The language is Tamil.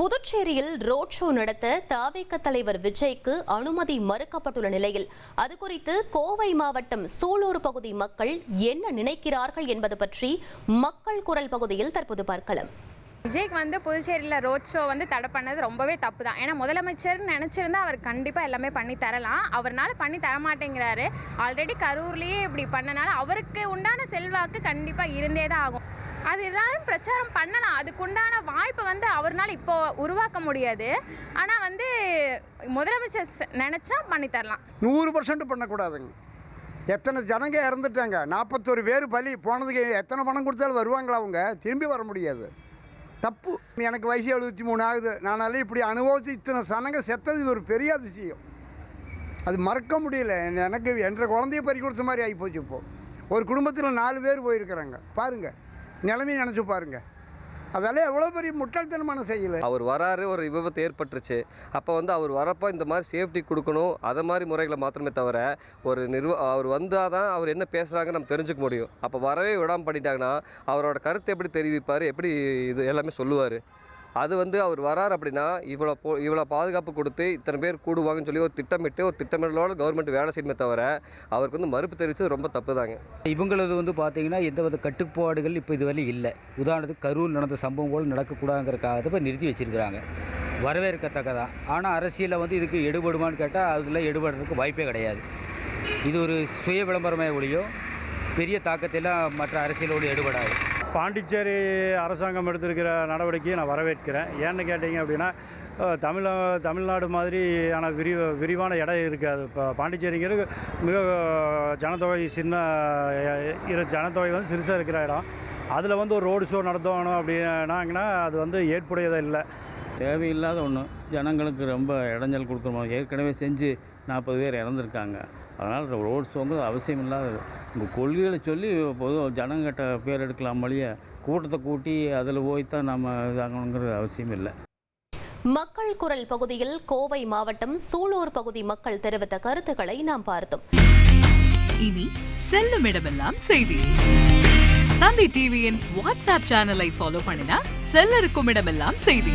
புதுச்சேரியில் ரோட் ஷோ நடத்த தாவேக தலைவர் விஜய்க்கு அனுமதி மறுக்கப்பட்டுள்ள நிலையில் அது குறித்து கோவை மாவட்டம் சூலூர் பகுதி மக்கள் என்ன நினைக்கிறார்கள் என்பது பற்றி மக்கள் குரல் பகுதியில் தற்போது பார்க்கலாம். விஜய்க்கு வந்து புதுச்சேரியில் ரோட் ஷோ வந்து தடை பண்ணது ரொம்பவே தப்பு தான். ஏன்னா முதலமைச்சர்னு நினச்சிருந்தா அவர் கண்டிப்பாக எல்லாமே பண்ணி தரலாம். அவர்னால பண்ணி தர மாட்டேங்கிறாரு. ஆல்ரெடி கரூர்லேயே இப்படி பண்ணனால அவருக்கு உண்டான செல்வாக்கு கண்டிப்பாக இருந்தே தான் ஆகும். அது எல்லாரும் பிரச்சாரம் பண்ணலாம். அதுக்குண்டான வாய்ப்பு வந்து அவர்னால இப்போ உருவாக்க முடியாது. ஆனால் வந்து முதலமைச்சர் நினச்சா பண்ணித்தரலாம் பண்ணி தரலாம். நூறு பர்சன்ட் பண்ணக்கூடாதுங்க. எத்தனை ஜனங்க இறந்துட்டாங்க? நாற்பத்தொரு பேர் பலி. போனதுக்கு எத்தனை பணம் கொடுத்தாலும் வருவாங்களா அவங்க? திரும்பி வர முடியாது. தப்பு. எனக்கு வயசு எழுபத்தி மூணு ஆகுது. நானால இப்படி அனுபவித்து இத்தனை சனங்க செத்தது ஒரு பெரிய அதிசயம். அது மறக்க முடியல. எனக்கு என்ற குழந்தைய பறி கொடுத்த மாதிரி ஆகிப்போச்சு இப்போது ஒரு குடும்பத்தில் நாலு பேர் போயிருக்கிறாங்க. பாருங்கள் நிலைமையை நினச்சி பாருங்கள் அதெல்லாம் எவ்வளோ பெரிய முட்டாள்தனமான செயல். அவர் வராரு ஒரு விபத்து ஏற்பட்டுருச்சு. அப்போ வந்து அவர் வரப்போ இந்த மாதிரி சேஃப்டி கொடுக்கணும் அதை மாதிரி முறைகளை மாத்திரமே தவிர ஒரு நிர்வ அவர் வந்தால் தான் அவர் என்ன பேசுகிறாங்கன்னு நம்ம தெரிஞ்சுக்க முடியும். அப்போ வரவே விடாமல் பண்ணிட்டாங்கன்னா அவரோட கருத்தை எப்படி தெரிவிப்பார் எப்படி இது எல்லாமே சொல்லுவார்? அது வந்து அவர் வரார் அப்படின்னா இவ்வளோ போ இவ்வளோ பாதுகாப்பு கொடுத்து இத்தனை பேர் கூடுவாங்கன்னு சொல்லி ஒரு திட்டமிட்டு ஒரு திட்டமிடலோட கவர்மெண்ட் வேலை செய்யணுமே தவிர அவருக்கு வந்து மறுப்பு தெரிவித்தது ரொம்ப தப்பு தாங்க இவங்களது வந்து பார்த்தீங்கன்னா எந்தவித கட்டுப்பாடுகள் இப்போ இதுவரை இல்லை. உதாரணத்துக்கு கரூர் நடந்த சம்பவம் கூட நடக்கக்கூடாதுங்கிறக்காக இப்போ நிறுத்தி வச்சிருக்கிறாங்க. வரவேற்கத்தக்கதான் ஆனால் அரசியலில் வந்து இதுக்கு எடுபடுமான்னு கேட்டால் அதில் எடுபடுறதுக்கு வாய்ப்பே கிடையாது. இது ஒரு சுய விளம்பரமே ஒழியோ பெரிய தாக்கத்தையெல்லாம் மற்ற அரசியலோடு எடுபடாது. பாண்டிச்சேரி அரசாங்கம் எடுத்திருக்கிற நடவடிக்கையை நான் வரவேற்கிறேன். ஏன்னு கேட்டிங்க அப்படின்னா தமிழ தமிழ்நாடு மாதிரியான விரி விரிவான இடம் இருக்காது. இப்போ பாண்டிச்சேரிங்கிறது மிக ஜனத்தொகை சின்ன இரு ஜனத்தொகை வந்து சிறுசாக இருக்கிற இடம். அதில் வந்து ஒரு ரோடு ஷோ நடத்தணும் அப்படின்னாங்கன்னா அது வந்து ஏற்புடையதாக இல்லை. தேவையில்லாத ஒன்று ஜனங்களுக்கு ரொம்ப இடைஞ்சல் கொடுக்குற மாதிரி ஏற்கனவே செஞ்சு நாற்பது பேர் இறந்துருக்காங்க. அதனால் ரோட் ஷோங்கிறது அவசியம் இல்லாதது. உங்கள் கொள்கைகளை சொல்லி பொதுவாக ஜனங்கிட்ட பேர் எடுக்கலாம் வழிய கூட்டத்தை கூட்டி அதில் போய் தான் நம்ம இதாகணுங்கிறது அவசியம் இல்லை. மக்கள் குரல் பகுதியில் கோவை மாவட்டம் சூலூர் பகுதி மக்கள் தெரிவித்த கருத்துக்களை நாம் பார்த்தோம். இனி செல்லும் இடமெல்லாம் செய்தி. தந்தை டிவியின் வாட்ஸ்அப் சேனலை ஃபாலோ பண்ணினா செல்ல இருக்கும் இடமெல்லாம் செய்தி.